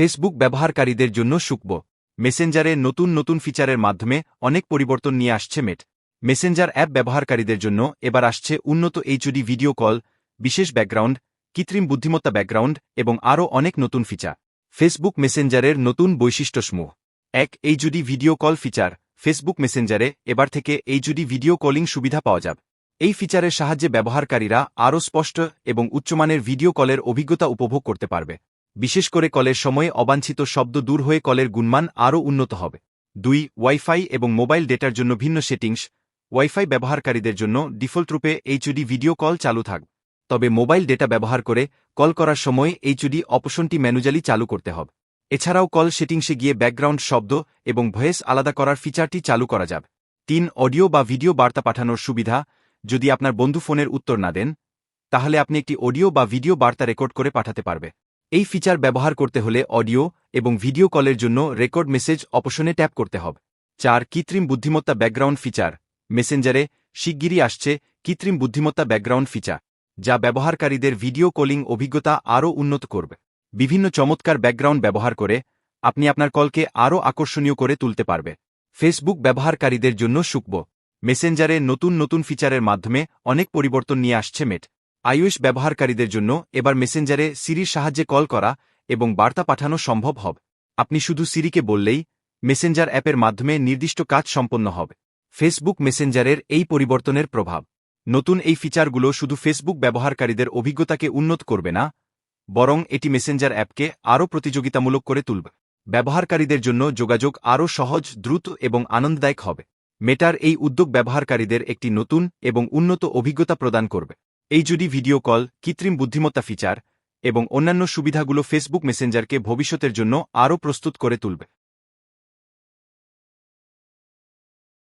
Facebook ব্যবহারকারীদের জন্য সুকব মেসেঞ্জারে নতুন নতুন ফিচারের মাধ্যমে অনেক পরিবর্তন নিয়ে আসছে মেট মেসেঞ্জার অ্যাপ ব্যবহারকারীদের জন্য এবার আসছে উন্নত এইচডি ভিডিও কল বিশেষ ব্যাকগ্রাউন্ড কৃত্রিম বুদ্ধিমত্তা ব্যাকগ্রাউন্ড এবং আরও অনেক নতুন ফিচার ফেসবুক মেসেঞ্জারের নতুন বৈশিষ্ট্যসমূহ। এক HD video call feature Facebook মেসেঞ্জারে এবার থেকে এইচডি ভিডিও কলিং সুবিধা পাওয়া যাবে। এই ফিচারের সাহায্যে ব্যবহারকারীরা আরও স্পষ্ট এবং উচ্চমানের ভিডিও কলের অভিজ্ঞতা উপভোগ করতে পারবে। বিশেষ করে কলের সময়ে অবাঞ্ছিত শব্দ দূর হয়ে কলের গুণমান আরও উন্নত হবে। দুই ওয়াইফাই এবং মোবাইল ডেটার জন্য ভিন্ন সেটিংস। ওয়াইফাই ব্যবহারকারীদের জন্য ডিফল্ট রূপে এইচডি ভিডিও কল চালু থাক। তবে মোবাইল ডেটা ব্যবহার করে কল করার সময় এইচডি অপশনটি ম্যানুজালি চালু করতে হবে। এছাড়াও কল সেটিংসে গিয়ে ব্যাকগ্রাউন্ড শব্দ এবং ভয়েস আলাদা করার ফিচারটি চালু করা যাবে। তিন, অডিও বা ভিডিও বার্তা পাঠানোর সুবিধা। যদি আপনার বন্ধু ফোনের উত্তর না দেন, তাহলে আপনি একটি অডিও বা ভিডিও বার্তা রেকর্ড করে পাঠাতে পারবে। এই ফিচার ব্যবহার করতে হলে অডিও এবং ভিডিও কলের জন্য রেকর্ড মেসেজ অপশনে ট্যাপ করতে হবে। চার, কৃত্রিম বুদ্ধিমত্তা ব্যাকগ্রাউন্ড ফিচার। মেসেঞ্জারে শিগগিরই আসছে কৃত্রিম বুদ্ধিমত্তা ব্যাকগ্রাউন্ড ফিচার, যা ব্যবহারকারীদের ভিডিও কলিং অভিজ্ঞতা আরও উন্নত করবে। বিভিন্ন চমৎকার ব্যাকগ্রাউন্ড ব্যবহার করে আপনি আপনার কলকে আরও আকর্ষণীয় করে তুলতে পারবে। ফেসবুক ব্যবহারকারীদের জন্য সুকব মেসেঞ্জারে নতুন নতুন ফিচারের মাধ্যমে অনেক পরিবর্তন নিয়ে আসছে মেট। আইওএস ব্যবহারকারীদের জন্য এবার মেসেঞ্জারে সিরির সাহায্যে কল করা এবং বার্তা পাঠানো সম্ভব হবে। আপনি শুধু সিরিকে বললেই মেসেঞ্জার অ্যাপের মাধ্যমে নির্দিষ্ট কাজ সম্পন্ন হবে। ফেসবুক মেসেঞ্জারের এই পরিবর্তনের প্রভাব। নতুন এই ফিচারগুলো শুধু ফেসবুক ব্যবহারকারীদের অভিজ্ঞতাকে উন্নত করবে না, বরং এটি মেসেঞ্জার অ্যাপকে আরও প্রতিযোগিতামূলক করে তুলবে। ব্যবহারকারীদের জন্য যোগাযোগ আরও সহজ, দ্রুত এবং আনন্দদায়ক হবে। মেটার এই উদ্যোগ ব্যবহারকারীদের একটি নতুন এবং উন্নত অভিজ্ঞতা প্রদান করবে। এই যদি ভিডিও কল, কৃত্রিম বুদ্ধিমত্তা ফিচার এবং অন্যান্য সুবিধাগুলো ফেসবুক মেসেঞ্জারকে ভবিষ্যতের জন্য আরও প্রস্তুত করে তুলবে।